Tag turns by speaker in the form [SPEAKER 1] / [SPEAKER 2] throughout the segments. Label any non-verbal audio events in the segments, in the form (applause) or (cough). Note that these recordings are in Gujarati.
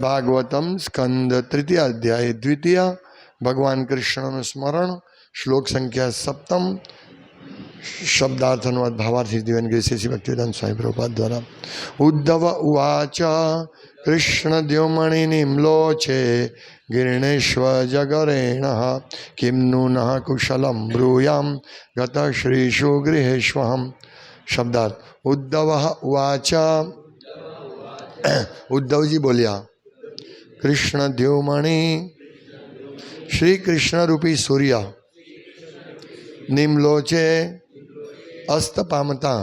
[SPEAKER 1] ભાગવતમ સ્કંદ તૃતીય અધ્યાય દ્વિતીય ભગવાન કૃષ્ણનું સ્મરણ શ્લોક સંખ્યા સપ્તમ શબ્દાર્થ અનુવાદ ભાવાર્થી દિવ્યનગીરી શ્રી ભક્તિદાન સ્વામી પ્રભુપાદ દ્વારા ઉદ્ધવ ઉવાચ કૃષ્ણદ્યુમણિનિમ્લો છે ગિરણેશ્વ જગરેણ કિમનું ન કુશલમ બ્રૂયામ ગત શ્રીષુ ગૃહેશ્વહમ શબ્દાર્થ ઉદ્ધવ ઉવાચ ઉદ્ધવજી બોલ્યા કૃષ્ણ દેવમણી, શ્રી કૃષ્ણ રૂપી સૂર્ય નિમલોચે અસ્ત પામતા,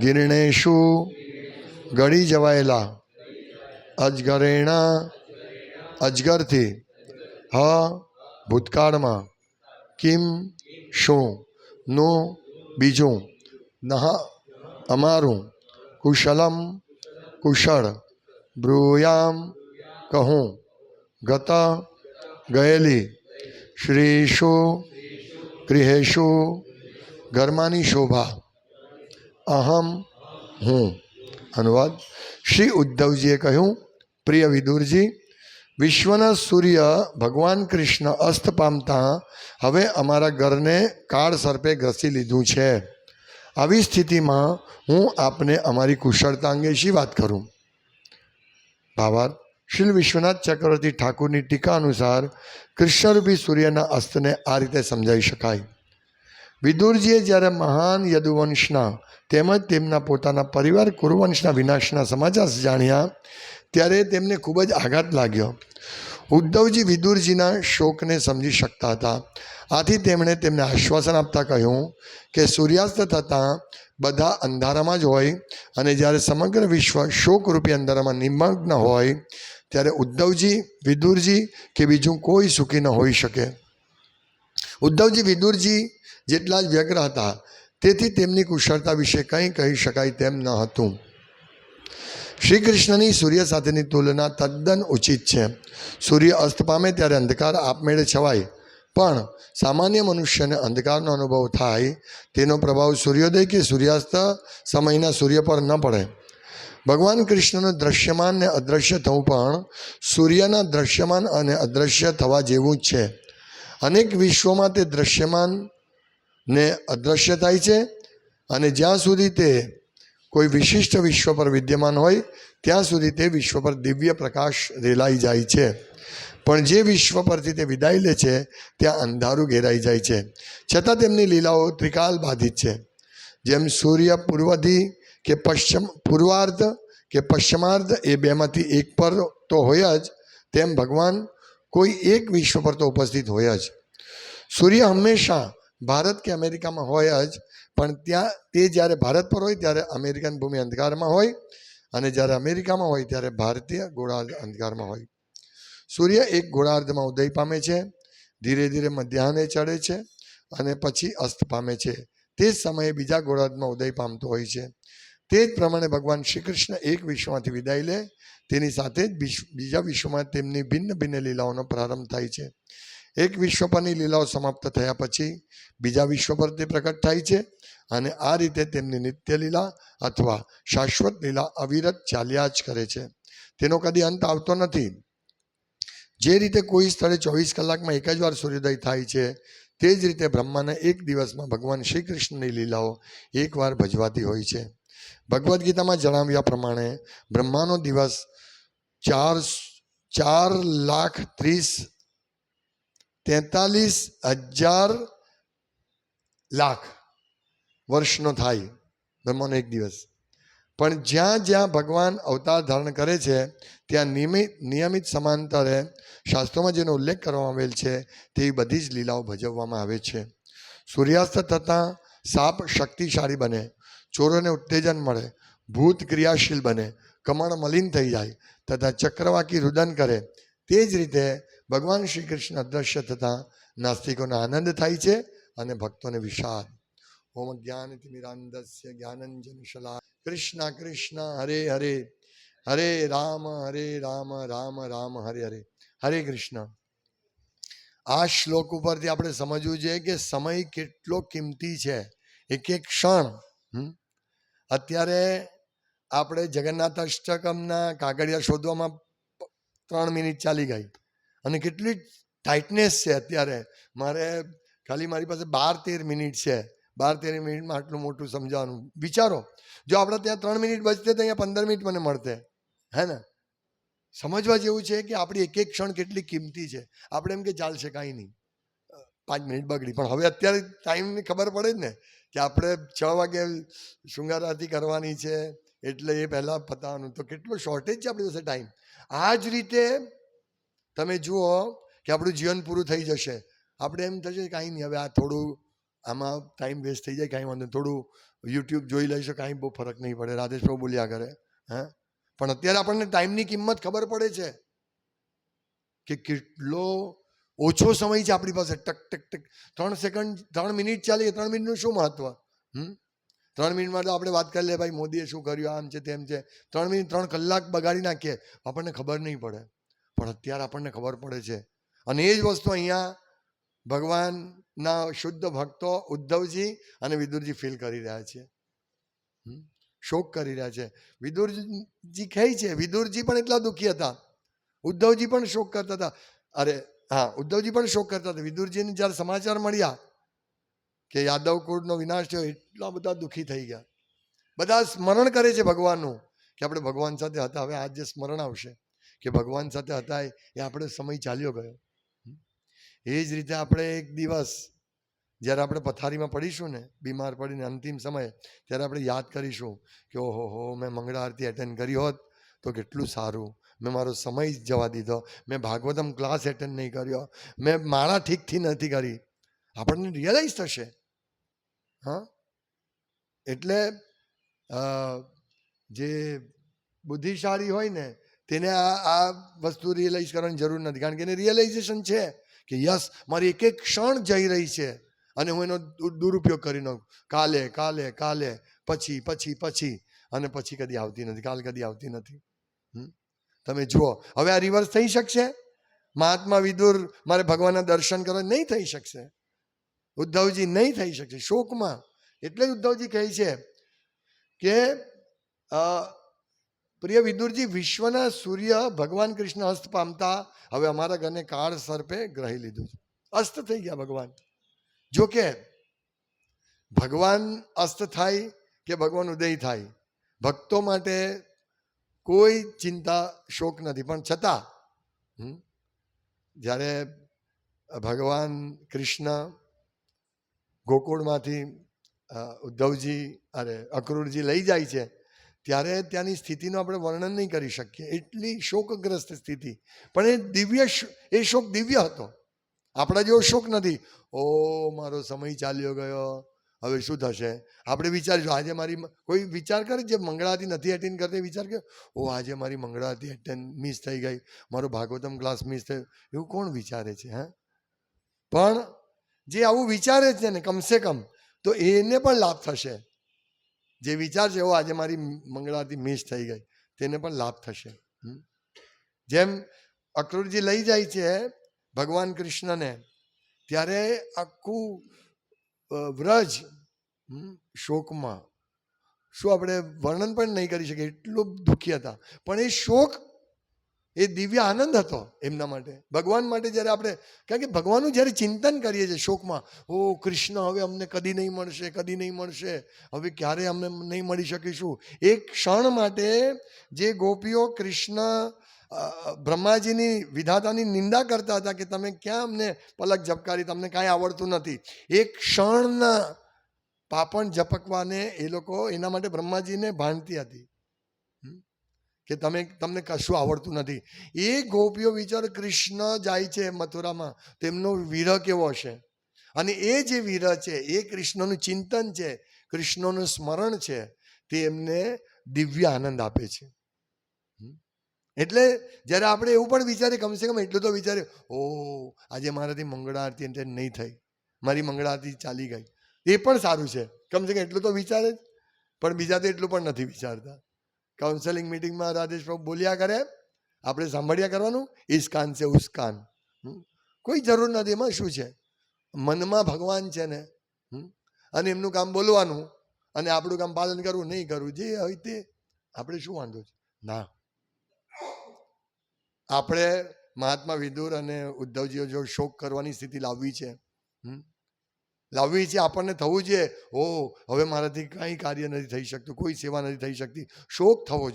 [SPEAKER 1] ગિરણેશુ ગળી જવાયેલા, અજગરેણા, અજગરથી, હ, ભૂતકાળમાં, કિમ, શું, નું, બીજું, નહ, અમારું, કુશલમ, કુશળ, બ્રૂયામ કહું. ગત ગયેલી શ્રીશો ગૃહેશો ઘરમાંની શોભા. અહમ હું. અનુવાદ. શ્રી ઉદ્ધવજીએ કહ્યું, પ્રિય વિદુરજી, વિશ્વના સૂર્ય ભગવાન કૃષ્ણ અસ્ત પામતા હવે અમારા ઘરને કાળ સર્પે ઘસી લીધું છે. આવી સ્થિતિમાં હું આપને અમારી કુશળતા અંગે શી વાત કરું? ભાવાર્થ શ્રી વિશ્વનાથ ચક્રવર્તી ઠાકુરની ટીકા અનુસાર કૃષ્ણરૂપી સૂર્યના અસ્તને આ રીતે સમજાવી શકાય. વિદુરજીએ જ્યારે મહાન યદુવંશના તેમજ તેમના પોતાના પરિવાર કુરુવંશના વિનાશના સમાચાર જાણ્યા, ત્યારે તેમને ખૂબ જ આઘાત લાગ્યો. ઉદ્ધવજી વિદુરજીના શોકને સમજી શકતા હતા. આથી તેમણે તેમને આશ્વાસન આપતા કહ્યું કે સૂર્યાસ્ત થતાં બધા અંધારામાં જ હોય અને જ્યારે સમગ્ર વિશ્વ શોકરૂપી અંધારામાં નિમગ્ન હોય ત્યારે ઉદ્ધવજી, વિદુરજી કે બીજું કોઈ સુખી ન હોઈ શકે. ઉદ્ધવજી, વિદુરજી જેટલા જ વ્યગ્ર હતા, તેથી તેમની કુશળતા વિશે કંઈ કહી શકાય તેમ ન હતું. શ્રી કૃષ્ણની સૂર્ય સાથેની તુલના તદ્દન ઉચિત છે. સૂર્ય અસ્ત પામે ત્યારે અંધકાર આપમેળે છવાય. પણ સામાન્ય મનુષ્યને અંધકારનો અનુભવ થાય, તેનો પ્રભાવ સૂર્યોદય કે સૂર્યાસ્ત સમયના સૂર્ય પર ન પડે. ભગવાન કૃષ્ણનું દ્રશ્યમાન ને અદૃશ્ય થવું પણ સૂર્યના દ્રશ્યમાન અને અદૃશ્ય થવા જેવું જ છે. અનેક વિશ્વમાં તે દ્રશ્યમાન ને અદૃશ્ય થાય છે અને જ્યાં સુધી તે કોઈ વિશિષ્ટ વિશ્વ પર વિદ્યમાન હોય, ત્યાં સુધી તે વિશ્વ પર દિવ્ય પ્રકાશ રેલાઈ જાય છે. પણ જે વિશ્વ પરથી તે વિદાય લે છે, ત્યાં અંધારું ઘેરાઈ જાય છે. છતાં તેમની લીલાઓ ત્રિકાલ બાધિત છે. જેમ સૂર્ય પૂર્વથી કે પશ્ચિમ પૂર્વાર્ધ કે પશ્ચિમાર્ધ એ બેમાંથી એક પર તો હોય જ, તેમ ભગવાન કોઈ એક વિશ્વ પર તો ઉપસ્થિત હોય જ. સૂર્ય હંમેશા ભારત કે અમેરિકામાં હોય જ, પણ ત્યાં તે જ્યારે ભારત પર હોય ત્યારે અમેરિકન ભૂમિ અંધકારમાં હોય અને જ્યારે અમેરિકામાં હોય ત્યારે ભારતીય ગોળાર્ધ અંધકારમાં હોય. સૂર્ય એક ગોળાર્ધમાં ઉદય પામે છે, ધીરે ધીરે મધ્યાહને ચડે છે અને પછી અસ્ત પામે છે. તે જ સમયે બીજા ગોળાર્ધમાં ઉદય પામતો હોય છે. તે જ પ્રમાણે ભગવાન શ્રી કૃષ્ણ એક વિશ્વમાંથી વિદાય લે. તેની સાથે જ બીજા વિશ્વમાં તેમની ભિન્ન ભિન્ન લીલાઓનો પ્રારંભ થાય છે. એક વિશ્વ પરની લીલાઓ સમાપ્ત થયા પછી બીજા વિશ્વ પર તે પ્રકટ થાય છે અને આ રીતે તેમની નિત્ય લીલા અથવા શાશ્વત લીલા અવિરત ચાલ્યા જ કરે છે. તેનો કદી અંત આવતો નથી. જે રીતે કોઈ સ્થળે ચોવીસ કલાકમાં એક જ વાર સૂર્યોદય થાય છે, તે જ રીતે બ્રહ્માના એક દિવસમાં ભગવાન શ્રી કૃષ્ણની લીલાઓ એકવાર ભજવાતી હોય છે. ભગવદ્ ગીતામાં જણાવ્યા પ્રમાણે બ્રહ્માનો દિવસ ચાર ચાર લાખ ત્રીસ તેતાલીસ હજાર લાખ વર્ષનો થાય બ્રહ્માનો એક દિવસ. પણ જ્યાં જ્યાં ભગવાન અવતાર ધારણ કરે છે, ત્યાં નિયમિત નિયમિત સમાંતરે શાસ્ત્રોમાં જેનો ઉલ્લેખ કરવામાં આવેલ છે, તેવી બધી જ લીલાઓ ભજવવામાં આવે છે. સૂર્યાસ્ત થતાં સાપ શક્તિશાળી બને. ચોરોને ઉત્તેજન મળે, ભૂત ક્રિયાશીલ બને, કમળ મલિન થઈ જાય તથા ચક્રવાકી રુદન કરે. તે જ રીતે ભગવાન શ્રી કૃષ્ણ અદ્રશ્ય થતાં નાસ્તિકોને આનંદ થાય છે અને ભક્તોને વિષાદ ઓમ જ્ઞાન તિમિરાંધસ્ય જ્ઞાનંજન શલા કૃષ્ણ કૃષ્ણ, હરે હરે. હરે રામ હરે રામ રામ રામ, હરે હરે. હરે કૃષ્ણ. આ શ્લોક ઉપરથી આપણે સમજવું જોઈએ કે સમય કેટલો કિંમતી છે. એક એક ક્ષણ. હમ? અત્યારે આપણે જગન્નાથ અષ્ટકમના કાગળિયા શોધવામાં ત્રણ મિનિટ ચાલી ગઈ. અને કેટલી ટાઇટનેસ છે અત્યારે. મારે ખાલી મારી પાસે બાર તેર મિનિટ છે. બાર તેર મિનિટમાં આટલું મોટું સમજાવવાનું. વિચારો, જો આપણે ત્યાં ત્રણ મિનિટ બચતે તો અહીંયા પંદર મિનિટ મને મળતે હે ને? સમજવા જેવું છે કે આપણી એક એક ક્ષણ કેટલી કિંમતી છે. આપણે એમ કે ચાલશે કાંઈ નહીં. પાંચ મિનિટ બગડી. પણ હવે અત્યારે ટાઈમની ખબર પડે જ ને. કે આપણે છ વાગે શૃંગાર આરતી કરવાની છે, એટલે એ પહેલાં પતાવવાનું તો કેટલો શોર્ટેજ છે આપણી પાસે ટાઈમ આ જ રીતે તમે જુઓ કે આપણું જીવન પૂરું થઈ જશે. આપણે એમ થશે કાંઈ નહીં, હવે આ થોડું આમાં ટાઈમ વેસ્ટ થઈ જાય, કાંઈ વાંધો. થોડું યુટ્યુબ જોઈ લઈશું, કાંઈ બહુ ફરક નહીં પડે. રાધેશ પ્રભુ બોલ્યા કરે, હા? પણ અત્યારે આપણને ટાઈમની કિંમત ખબર પડે છે કે કેટલો ઓછો સમય છે આપણી પાસે. ટક ટક ટક. ત્રણ સેકન્ડ ત્રણ મિનિટ ચાલી ત્રણ મિનિટનું શું મહત્વ? હમ? ત્રણ મિનિટમાં તો આપણે વાત કરી લે ભાઈ, મોદીએ શું કર્યું? આમ છે, તેમ છે. ત્રણ મિનિટ ત્રણ કલાક બગાડી નાખીએ, આપણને ખબર નહીં પડે. પણ અત્યારે આપણને ખબર પડે છે. અને એ જ વસ્તુ અહીંયા ભગવાનના શુદ્ધ ભક્તો ઉદ્ધવજી અને વિદુરજી ફીલ કરી રહ્યા છે? શોક કરી રહ્યા છે. વિદુરજી કહે છે, વિદુરજી પણ એટલા દુઃખી હતા. ઉદ્ધવજી પણ શોક કરતા હતા. અરે હા, ઉદ્ધવજી પણ શોક કરતા હતા. વિદુરજીને જ્યારે સમાચાર મળ્યા કે યાદવ કુળનો વિનાશ થયો, એટલા બધા દુઃખી થઈ ગયા. બધા સ્મરણ કરે છે ભગવાનનું કે આપણે ભગવાન સાથે હતા. હવે આજ સ્મરણ આવશે કે ભગવાન સાથે હતા એ આપણે સમય ચાલ્યો ગયો. એ જ રીતે આપણે એક દિવસ જ્યારે આપણે પથારીમાં પડીશું ને, બીમાર પડીને અંતિમ સમયે, ત્યારે આપણે યાદ કરીશું કે ઓહો હો, મેં મંગળા આરતી એટેન્ડ કરી હોત તો કેટલું સારું. મેં મારો સમય જવા દીધો. મેં ભાગવતમ ક્લાસ એટેન્ડ નહીં કર્યો. મેં માળા ઠીકથી નથી કરી. આપણને રિયલાઇઝ થશે. હા? એટલે જે બુદ્ધિશાળી હોય ને, તેને આ આ વસ્તુ રિયલાઇઝ કરવાની જરૂર નથી. કારણ કે એને રિયલાઇઝેશન છે કે, યસ, મારી એક એક ક્ષણ જઈ રહી છે અને હું એનો દુરુપયોગ કરી નાખું. કાલે કાલે કાલે, પછી પછી પછી. અને પછી કદી આવતી નથી. કાલ કદી આવતી નથી. હમ? તમે જુઓ. હવે આ રિવર્સ થઈ શકશે? મહાત્મા વિદુર મારે ભગવાનના દર્શન કરવા નહીં થઈ શકશે. ઉદ્ધવજી નહીં થઈ શકશે. શોકમાં. એટલે ઉદ્ધવજી કહે છે કે પ્રિય વિદુરજી, વિશ્વના સૂર્ય ભગવાન કૃષ્ણ અસ્ત પામતા હવે અમારા ઘરને કાળ સર્પે ગ્રહી લીધું છે. અસ્ત થઈ ગયા ભગવાન. જો કે, ભગવાન અસ્ત થાય કે ભગવાન ઉદય થાય? ભક્તો માટે કોઈ ચિંતા, શોક નથી. પણ છતાં જ્યારે ભગવાન કૃષ્ણ ગોકુળમાંથી ઉદ્ધવજી અરે, અક્રૂરજી લઈ જાય છે, ત્યારે ત્યાંની સ્થિતિનું આપણે વર્ણન નહીં કરી શકીએ. એટલી શોકગ્રસ્ત સ્થિતિ. પણ એ દિવ્ય એ શોક દિવ્ય હતો. આપણા જેવો શોક નથી. ઓ, મારો સમય ચાલ્યો ગયો. હવે શું થશે? આપણે વિચારીશું, આજે મારી કોઈ વિચાર કરે જે મંગળાથી નથી એટેન્ડ કરતી? વિચાર કે ઓ આજે મારી મંગળાથી એટેન્ડ મિસ થઈ ગઈ. મારો ભાગવતમ ક્લાસ મિસ થયો. એવું કોણ વિચારે છે, હા? પણ જે આવું વિચારે છે ને, કમસે કમ, તો એને પણ લાભ થશે. જે વિચાર છે એવો આજે મારી મંગળાથી મિસ થઈ ગઈ. તેને પણ લાભ થશે. જેમ અક્રૂરજી લઈ જાય છે ભગવાન કૃષ્ણને, ત્યારે આખું વ્રજ શોકમાં. શું આપણે વર્ણન પણ નહીં કરી શકીએ? એટલું દુઃખી હતા. પણ એ શોક, એ દિવ્ય આનંદ હતો એમના માટે. ભગવાન માટે જ્યારે આપણે, કારણ કે ભગવાનનું જ્યારે ચિંતન કરીએ છીએ શોકમાં, ઓ કૃષ્ણ, હવે અમને કદી નહીં મળશે, કદી નહીં મળશે. હવે ક્યારે અમને નહીં મળી શકીશું? એક ક્ષણ માટે જે ગોપીઓ કૃષ્ણ બ્રહ્માજીની વિધાતાની નિંદા કરતા હતા કે તમે ક્યાં અમને પલક ઝપકારી તમને કાંઈ આવડતું નથી. એક ક્ષણના પાપણ ઝપકવાને એ લોકો એના માટે બ્રહ્માજીને ભાણતી હતી. કે તમે, તમને કશું આવડતું નથી. એ ગોપીઓ વિચાર કૃષ્ણ જાય છે મથુરામાં, તેમનો વિરહ કેવો હશે? અને એ જે વિરહ છે, એ કૃષ્ણનું ચિંતન છે, કૃષ્ણનું સ્મરણ છે, તે એમને દિવ્ય આનંદ આપે છે? એટલે જ્યારે આપણે એવું પણ વિચારીએ, કમસે કમ એટલું તો વિચારીએ, ઓ, આજે મારાથી મંગળા આરતી એટલે નહીં થઈ. મારી મંગળા આરતી ચાલી ગઈ. એ પણ સારું છે. કમસે કમ એટલું તો વિચારે જ. પણ બીજા તો એટલું પણ નથી વિચારતા. કાઉન્સેલિંગ મિટિંગમાં રાજેશ પ્રભુ બોલ્યા કરે. આપણે સાંભળ્યા કરવાનું? ઇસ્કાન છે ઉસ્કાન? કોઈ જરૂર નથી. એમાં શું છે? મનમાં ભગવાન છે ને? અને એમનું કામ બોલવાનું. અને આપણું કામ પાલન કરવું, નહીં કરવું, જે હોય તે. આપણે શું વાંધો છે? ના. આપણે મહાત્મા વિદુર અને ઉદ્ધવજીઓ જો શોક કરવાની સ્થિતિ લાવવી છે? લાવવી છે, આપણને થવું જોઈએ ઓ, હવે મારાથી કાંઈ કાર્ય નથી થઈ શકતું, કોઈ સેવા નથી થઈ શકતી. શોક થવો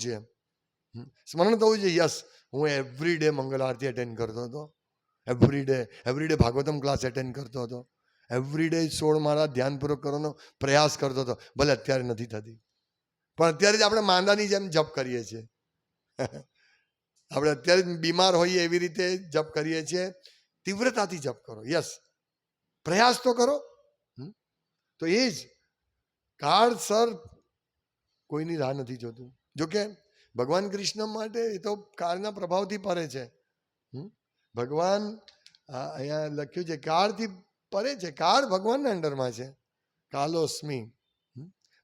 [SPEAKER 1] હમ? સ્મરણ થવું જોઈએ યસ, હું એવરી ડે મંગળ આરતી અટેન્ડ કરતો હતો. Every day every day Bhagavatam class attend કરતો હતો. એવરી ડે સોળ મારા ધ્યાનપૂર્વક કરવાનો પ્રયાસ કરતો હતો. ભલે અત્યારે નથી થતી. પણ અત્યારે જ આપણે માંદાની જેમ જપ કરીએ છીએ. (laughs) આપણે અત્યારે બીમાર હોઈએ એવી રીતે જપ કરીએ છીએ. તીવ્રતાથી જપ કરો. યસ. પ્રયાસ તો કરો? તો એ જ. કાળસર કોઈની રાહ નથી જોતું. જોકે ભગવાન કૃષ્ણ માટે એ તો કાળના પ્રભાવથી પરે છે? ભગવાન અહીંયા લખ્યું છે, કાળથી પરે છે. કાળ ભગવાનના અંડરમાં છે. કાલોસ્મી?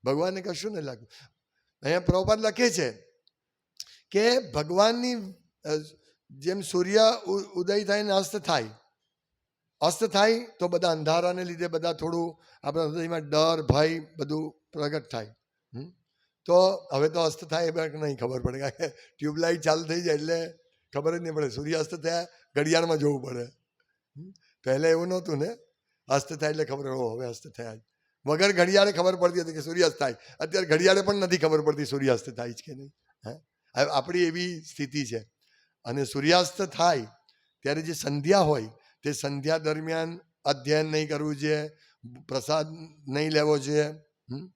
[SPEAKER 1] ભગવાનને કશું નથી લાગ્યું અહીંયા પ્રભુપાદ લખે છે કે ભગવાનની જેમ સૂર્ય ઉદય થાય ને અસ્ત થાય અસ્ત થાય તો બધા અંધારાને લીધે બધા થોડું આપણા હૃદયમાં ડર, ભય બધું પ્રગટ થાય? તો હવે તો અસ્ત થાય એ નહીં ખબર પડે, કારણ કે ટ્યુબલાઇટ ચાલુ થઈ જાય એટલે ખબર જ નહીં પડે સૂર્યાસ્ત થયા ઘડિયાળમાં જોવું પડે પહેલાં એવું નહોતું ને, અસ્ત થાય એટલે ખબર ઓ હવે અસ્ત થયા વગર ઘડિયાળે ખબર પડતી હતી કે સૂર્યાસ્ત થાય, અત્યારે ઘડિયાળે પણ નથી ખબર પડતી સૂર્યાસ્ત થાય છે કે નહીં, હે? આપણી એવી સ્થિતિ છે. અને સૂર્યાસ્ત થાય ત્યારે જે સંધ્યા હોય, તે સંધ્યા દરમિયાન અધ્યયન નહીં કરવું જોઈએ, પ્રસાદ નહીં લેવો જોઈએ, હમ?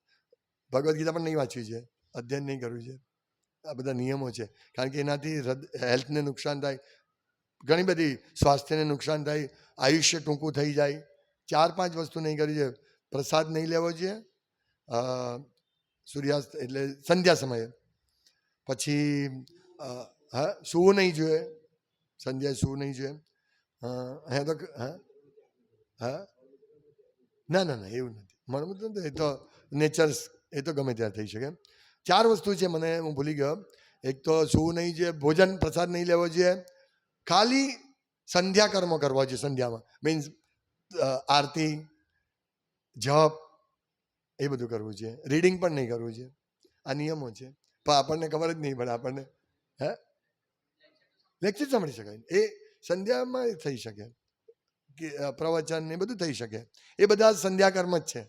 [SPEAKER 1] ભગવદ્ ગીતા પણ નહીં વાંચવી છે અધ્યયન નહીં કરવું છે આ બધા નિયમો છે. કારણ કે એનાથી હેલ્થને નુકસાન થાય, ઘણી બધી સ્વાસ્થ્યને નુકસાન થાય, આયુષ્ય ટૂંકું થઈ જાય. ચાર પાંચ વસ્તુ નહીં કરવી જોઈએ. પ્રસાદ નહીં લેવો જોઈએ. સૂર્યાસ્ત એટલે સંધ્યા સમયે. પછી અ, હા સૂવું નહીં જોઈએ. સંધ્યાએ સૂવું નહીં જોઈએ. અ, અહીંયા તો હા હા. ના ના ના એવું નથી. મારું મતલબ તો એ તો નેચર એ તો ગમે ત્યારે થઈ શકે ચાર વસ્તુ છે મને હું ભૂલી ગયો. એક તો સૂવું નહીં જોઈએ ભોજન પ્રસાદ નહીં લેવો જોઈએ. ખાલી સંધ્યા કર્મ કરવા જોઈએ સંધ્યામાં. મીન્સ આરતી જપ એ બધું કરવું છે રીડિંગ પણ નહીં કરવું છે આ નિયમો છે. પણ આપણને ખબર જ નહીં પડે આપણને. હે? લેક્ચર સાંભળી શકાય. એ સંધ્યામાં થઈ શકે. પ્રવચન ને બધું થઈ શકે. એ બધા સંધ્યા કર્મ જ છે.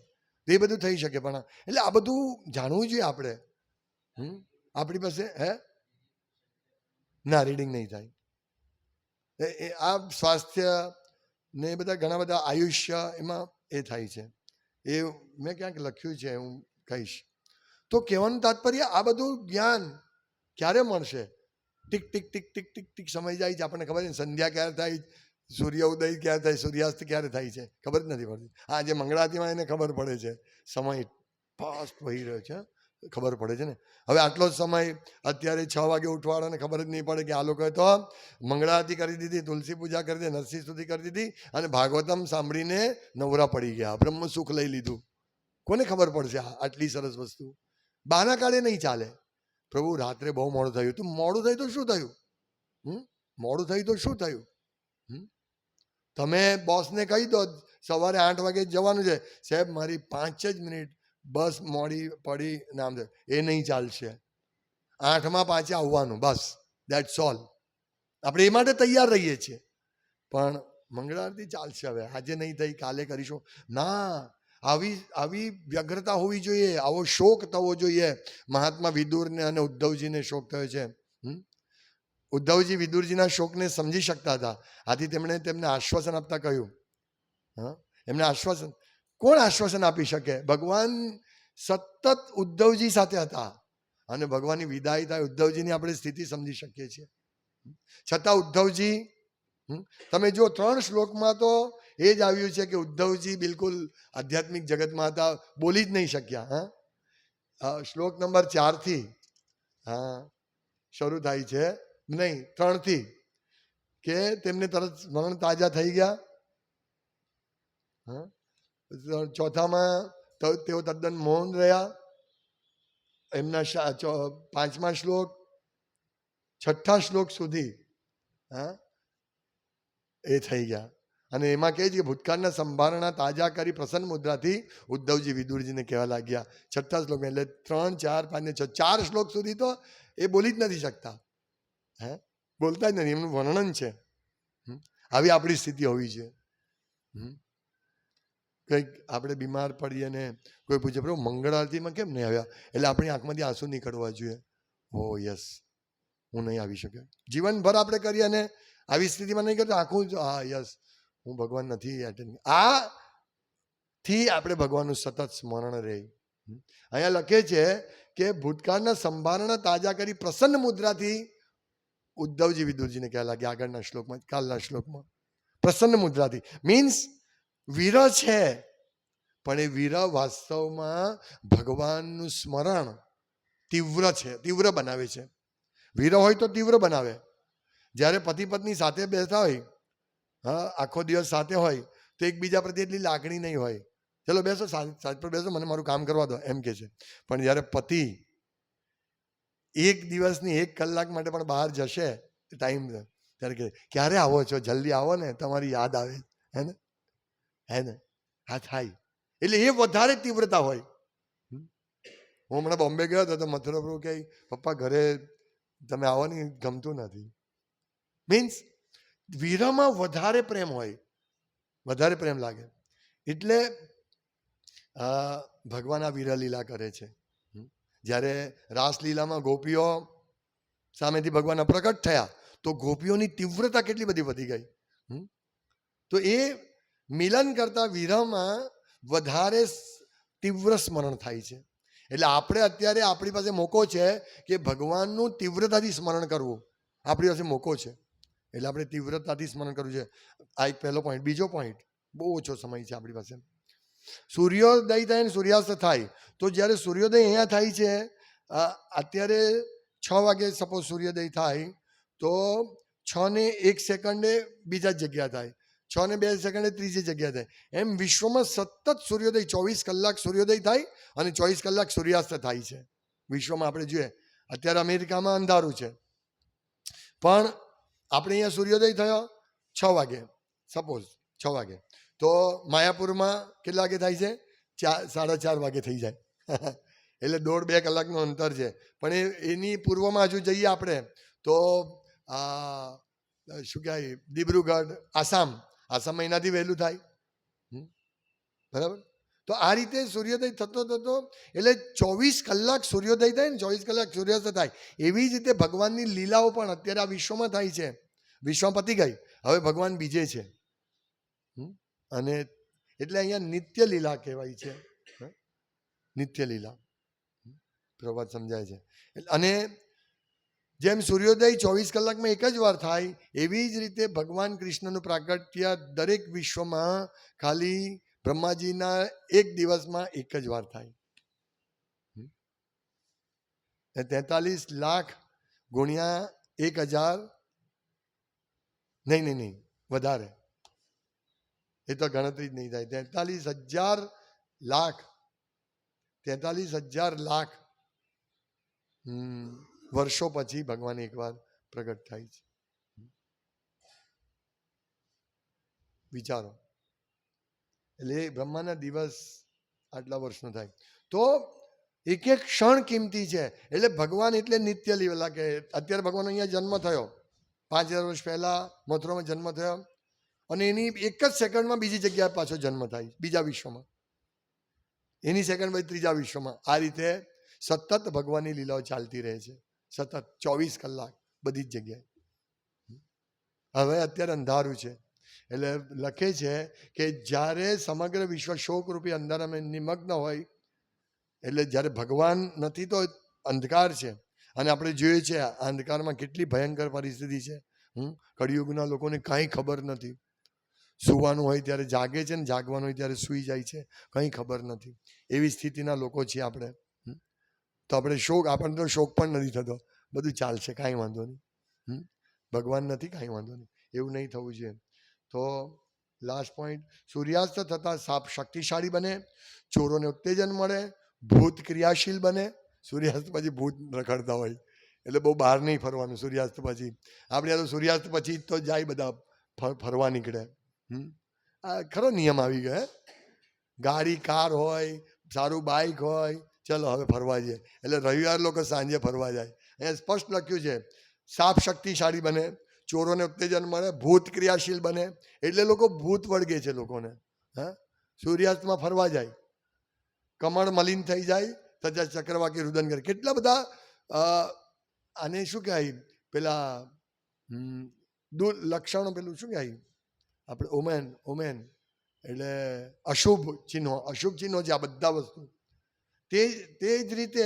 [SPEAKER 1] એ બધું થઈ શકે પણ એટલે આ બધું જાણવું જોઈએ આપણે. હમ? આપણી પાસે, હે? ના રીડિંગ નહીં થાય. આ સ્વાસ્થ્ય ને બધા ઘણા બધા આયુષ્ય એમાં એ થાય છે. એ મેં ક્યાંક લખ્યું છે, હું કહીશ. તો કહેવાનું તાત્પર્ય આ બધું જ્ઞાન ક્યારે મળશે? Tick tick tick tick tick tick સમય જાય છે. આપણને ખબર છે સંધ્યા ક્યારે થાય, સૂર્ય ઉદય ક્યારે થાય, સૂર્યાસ્ત ક્યારે થાય છે? ખબર જ નથી પડતી. હા જે મંગળાતીમાં એને ખબર પડે છે. સમય ફાસ્ટ વહી રહ્યો છે ખબર પડે છે ને. હવે આટલો જ સમય, અત્યારે છ વાગે ઉઠવાડાને ખબર જ નહીં પડે કે આ લોકોએ તો મંગળારતી કરી દીધી, તુલસી પૂજા કરી દીધી, નરસિંહ સ્તુતિ કરી દીધી અને ભાગવતમ સાંભળીને નવરા પડી ગયા. બ્રહ્મ સુખ લઈ લીધું. કોને ખબર પડશે આટલી સરસ વસ્તુ? બાના કાળે નહીં ચાલે. પ્રભુ, રાત્રે બહુ મોડું થયું. તો મોડું થયું તો શું થયું? હમ? મોડું થયું તો શું થયું? હમ? તમે બોસને કહી દો, સવારે આઠ વાગે જવાનું છે. સાહેબ, મારી પાંચ જ મિનિટ બસ મોડી પડી નામ છે એ નહીં ચાલશે. આઠમાં પાછા આવવાનું, બસ. દેટ્સ ઓલ આપણે એ માટે તૈયાર રહીએ છીએ. પણ મંગળવારથી ચાલશે હવે. આજે નહીં થઈ, કાલે કરીશું. ના આવી આવી વ્યગ્રતા હોવી જોઈએ, આવો શોક થવો જોઈએ. મહાત્મા વિદુરને અને ઉદ્ધવજીને શોક થયો છે? ઉદ્ધવજી વિદુરજીના શોકને સમજી શકતા હતા. આથી તેમણે તેમને આશ્વાસન આપતા કહ્યું. હા? એમને આશ્વાસન, કોણ આશ્વાસન આપી શકે? ભગવાન સતત ઉદ્ધવજી સાથે હતા. અને ભગવાનની વિદાય થાય, ઉદ્ધવજીની આપણે સ્થિતિ સમજી શકીએ છીએ. છતાં ઉદ્ધવજી તમે જો ત્રણ શ્લોકમાં તો એ જ આવ્યું છે કે ઉદ્ધવજી બિલકુલ આધ્યાત્મિક જગતમાં હતા, બોલી જ નહીં શક્યા, હા? શ્લોક નંબર ચારથી, હા, શરૂ થાય છે, નહીં, ત્રણથી, કે તેમને તરત સ્મરણ તાજા થઈ ગયા, હા? ચોથામાં તેઓ તદ્દન મૌન રહ્યા, એમના પાંચમા શ્લોક, છઠ્ઠા શ્લોક સુધી, હા, એ થઈ ગયા. અને એમાં કહે છે કે ભૂતકાળના સંભારણા તાજા કરી પ્રસન્ન મુદ્રાથી ઉદ્ધવજી વિદુરજીને કહેવા લાગ્યા. છઠ્ઠા શ્લોક એટલે ત્રણ, ચાર, પાંચ ને છ, ચાર શ્લોક સુધી તો એ બોલી જ નથી શકતા. હે? બોલતા જ નથી, એમનું વર્ણન છે? આવી આપણી સ્થિતિ હોવી છે? કંઈક આપણે બીમાર પડીએ ને કોઈ પૂછે, પ્રભુ મંગળ આરતીમાં કેમ નહીં આવ્યા? એટલે આપણી આંખમાંથી આંસુ નીકળવા જોઈએ. Oh, yes. હું નહીં આવી શક્યો. જીવનભર આપણે કરીએ અને આવી સ્થિતિમાં નહીં કરતો આખું હા, યસ. હું ભગવાન નથી આ થી આપણે ભગવાનનું સતત સ્મરણ રહે. અહીંયા લખે છે કે ભૂતકાળના સંભારણ તાજા કરી પ્રસન્ન મુદ્રાથી ઉદ્ધવજી વિદુરજીને કહેવા લાગે આગળના શ્લોકમાં, કાલના શ્લોકમાં. પ્રસન્ન મુદ્રાથી. મીન્સ વિરહ છે, પણ એ વિરહ વાસ્તવમાં ભગવાનનું સ્મરણ તીવ્ર છે, તીવ્ર બનાવે છે. વિરહ હોય તો તીવ્ર બનાવે. જ્યારે પતિ પત્ની સાથે બેઠા હોય હા, આખો દિવસ સાથે હોય, તો એકબીજા પ્રત્યે એટલી લાગણી નહીં હોય. ચલો બેસો, સાંજ પર બેસો, મને મારું કામ કરવા દો, એમ કે છે. પણ જ્યારે પતિ એક દિવસની એક કલાક માટે પણ બહાર જશે, ટાઈમ ત્યારે કે ક્યારે આવો છો? જલ્દી આવો ને, તમારી યાદ આવે. હે ને? હે ને? હા, થાય. એટલે એ વધારે તીવ્રતા હોય. હું હમણાં બોમ્બે ગયો હતો, તો મથુરા પ્રભુ કહે, પપ્પા, ઘરે તમે આવો ને, ગમતું નથી. મીન્સ વીરામાં વધારે પ્રેમ હોય, વધારે પ્રેમ લાગે. એટલે ભગવાન આ વીરલીલા કરે છે. જ્યારે રાસલીલામાં ગોપીઓ સામેથી ભગવાનના પ્રગટ થયા, તો ગોપીઓની તીવ્રતા કેટલી બધી વધી ગઈ. તો એ મિલન કરતા વિરહમાં વધારે તીવ્ર સ્મરણ થાય છે. એટલે આપણે અત્યારે આપણી પાસે મોકો છે કે ભગવાનનું તીવ્રતાથી સ્મરણ કરવું. આપણી પાસે મોકો છે. એટલે આપણે તીવ્રતાથી સ્મરણ કરવું છે. આ એક પહેલો પોઈન્ટ બીજો પોઈન્ટ બહુ ઓછો સમય છે આપણી પાસે. સૂર્યોદય થાય ને સૂર્યાસ્ત થાય. તો જ્યારે સૂર્યોદય અહીંયા થાય છે અત્યારે છ વાગે સપોઝ સૂર્યોદય થાય, તો છ ને એક સેકન્ડે બીજા જગ્યા થાય. છ ને બે સેકન્ડે ત્રીજી જગ્યા થાય. એમ વિશ્વમાં સતત સૂર્યોદય, ચોવીસ કલાક સૂર્યોદય થાય અને ચોવીસ કલાક સૂર્યાસ્ત થાય છે. વિશ્વમાં આપણે જોઈએ. અત્યારે અમેરિકામાં અંધારું છે. પણ આપણે અહીંયા સૂર્યોદય થયો છ વાગે. સપોઝ છ વાગે. તો માયાપુરમાં કેટલા વાગે થાય છે? ચાર, સાડા ચાર વાગે થઈ જાય. (laughs) એટલે દોઢ બે કલાકનું અંતર છે. પણ એની પૂર્વમાં હજુ જઈએ આપણે, તો શું કહેવાય, દિબ્રુગઢ, આસામ. આસામમાં એનાથી વહેલું થાય? બરાબર? તો આ રીતે સૂર્યોદય થતો થતો, એટલે ચોવીસ કલાક સૂર્યોદય થાય ને ચોવીસ કલાક સૂર્યાસ્ત થાય. એવી જ રીતે ભગવાનની લીલાઓ પણ અત્યારે આ વિશ્વમાં થાય છે. વિશ્વ પતી ગઈ. હવે ભગવાન બીજે છે? અને એટલે અહીંયા નિત્ય લીલા કહેવાય છે? નિત્ય લીલા. પ્રભાત સમજાય છે. અને જેમ સૂર્યોદય ચોવીસ કલાકમાં એક જ વાર થાય, એવી જ રીતે ભગવાન કૃષ્ણનું પ્રાગટ્ય દરેક વિશ્વમાં ખાલી બ્રહ્માજીના એક દિવસમાં એક જ વાર થાય. તેતાલીસ લાખ ગુણ્યા એક હજાર? નહીં નહીં નહીં, વધારે. એ તો ગણતરી જ નહીં થાય. તેતાલીસ હજાર લાખ. તેતાલીસ હજાર લાખ વર્ષો પછી ભગવાન એકવાર પ્રગટ થાય છે. વિચારો. એટલે બ્રહ્માના દિવસ આટલા વર્ષનો થાય. તો એક એક ક્ષણ કિંમતી છે. એટલે ભગવાન એટલે નિત્ય લીલા કે અત્યારે ભગવાન અહીંયા જન્મ થયો. પાંચ હજાર વર્ષ પહેલા મથુરામાં જન્મ થયો. અને એની એક જ સેકન્ડમાં બીજી જગ્યાએ પાછો જન્મ થાય બીજા વિશ્વમાં. એની સેકન્ડ પછી ત્રીજા વિશ્વમાં. આ રીતે સતત ભગવાનની લીલાઓ ચાલતી રહે છે. સતત ચોવીસ કલાક બધી જ જગ્યાએ. હવે અત્યારે અંધારું છે. એટલે લખે છે કે જ્યારે સમગ્ર વિશ્વ શોકરૂપી અંધારામાં નિમગ્ન હોય, એટલે જ્યારે ભગવાન નથી તો અંધકાર છે. અને આપણે જોઈએ છે આ અંધકારમાં કેટલી ભયંકર પરિસ્થિતિ છે. હમ? કળિયુગના લોકોને કાંઈ ખબર નથી. સુવાનું હોય ત્યારે જાગે છે ને જાગવાનું હોય ત્યારે સૂઈ જાય છે. કંઈ ખબર નથી. એવી સ્થિતિના લોકો છીએ આપણે. તો આપણે શોક, આપણને તો શોક પણ નથી થતો. બધું ચાલશે, કાંઈ વાંધો નહીં. ભગવાન નથી, કાંઈ વાંધો નહીં. એવું નહીં થવું જોઈએ. તો લાસ્ટ પોઈન્ટ સૂર્યાસ્ત થતાં સાપ શક્તિશાળી બને, ચોરોને ઉત્તેજન મળે, ભૂત ક્રિયાશીલ બને સૂર્યાસ્ત પછી ભૂત રખડતા હોય. એટલે બહુ બહાર નહીં ફરવાનું સૂર્યાસ્ત પછી. આપણે તો સૂર્યાસ્ત પછી તો જાય બધા ફરવા નીકળે. હમ. આ ખરો નિયમ આવી ગયો? ગાડી, કાર હોય, સારું બાઇક હોય, ચલો હવે ફરવા જઈએ. એટલે રવિવાર લોકો સાંજે ફરવા જાય. અહીંયા સ્પષ્ટ લખ્યું છે, સાપ શક્તિશાળી બને ચોરોને ઉત્તેજન મળે, ભૂત ક્રિયાશીલ બને. એટલે લોકો ભૂત વળગે છે લોકોને. હા? સૂર્યાસ્તમાં ફરવા જાય. કમળ મલિન થઈ જાય, તથા ચક્રવાકી રુદન કરે કેટલા બધા આને શું કહેવાય? પેલા લક્ષણો પેલું શું કહેવાય? આપણે ઓમેન ઓમેન. એટલે અશુભ ચિહ્નો અશુભ ચિહ્નો છે આ બધા વસ્તુ. તે તે જ રીતે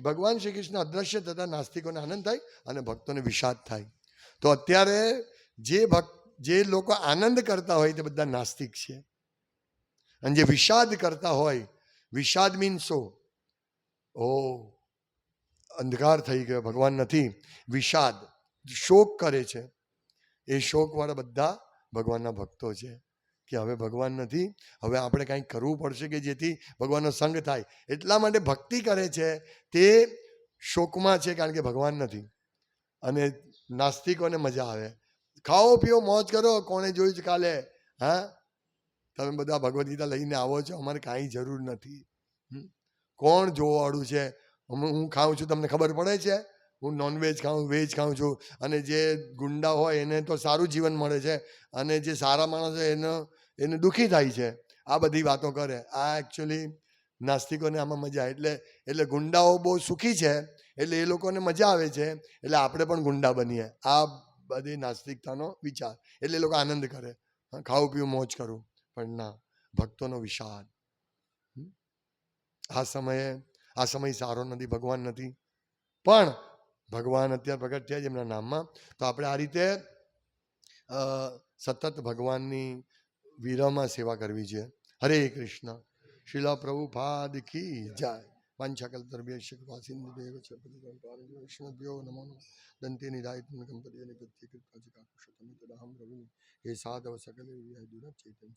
[SPEAKER 1] ભગવાન શ્રી કૃષ્ણ અદ્રશ્ય થતા નાસ્તિકોને આનંદ થાય અને ભક્તોને વિષાદ થાય. તો અત્યારે જે ભક્ત જે લોકો આનંદ કરતા હોય તે બધા નાસ્તિક છે. અને જે વિષાદ કરતા હોય, વિષાદ મીન્સ શો? ઓ, અંધકાર થઈ ગયો, ભગવાન નથી. વિષાદ, શોક કરે છે. એ શોકવાળા બધા ભગવાનના ભક્તો છે કે હવે ભગવાન નથી, હવે આપણે કાંઈક કરવું પડશે કે જેથી ભગવાનનો સંગ થાય. એટલા માટે ભક્તિ કરે છે તે શોકમાં છે કારણ કે ભગવાન નથી. અને નાસ્તિકોને મજા આવે. ખાઓ, પીઓ, મોજ કરો, કોણે જોયું છે કાલે? હા? તમે બધા ભગવદ્ ગીતા લઈને આવો છો, અમારે કાંઈ જરૂર નથી? કોણ જોવાવાળું છે? હું ખાઉં છું, તમને ખબર પડે છે? હું નોનવેજ ખાઉં વેજ ખાઉં છું. અને જે ગુંડા હોય એને તો સારું જીવન મળે છે. અને જે સારા માણસ હોય એનો, એને દુઃખી થાય છે. આ બધી વાતો કરે. આ એકચ્યુઅલી નાસ્તિકોને આમાં મજા. એટલે એટલે ગુંડાઓ બહુ સુખી છે. એટલે એ લોકોને મજા આવે છે. એટલે આપણે પણ ગુંડા બનીએ. આ બધી નાસ્તિકતાનો વિચાર. એટલે એ લોકો આનંદ કરે. ખાવું પીવું મોજ કરું. પણ ના, ભક્તોનો વિષાદ આ સમયે, આ સમય સારો નથી, ભગવાન નથી. પણ ભગવાન અત્યારે પ્રગટ થયા છે એમના નામમાં. તો આપણે આ રીતે સતત ભગવાનની વિરહમાં સેવા કરવી છે. હરે કૃષ્ણ. શિલા પ્રભુપાદ કી જય. वंशकलतर्भ्यशकवासिभ्यो नमो नम दंते निधायतम पदे निपत्य कृत्वा चिकाकुशतमितदाहम रविमि हे साधव सकले दुरा चैतन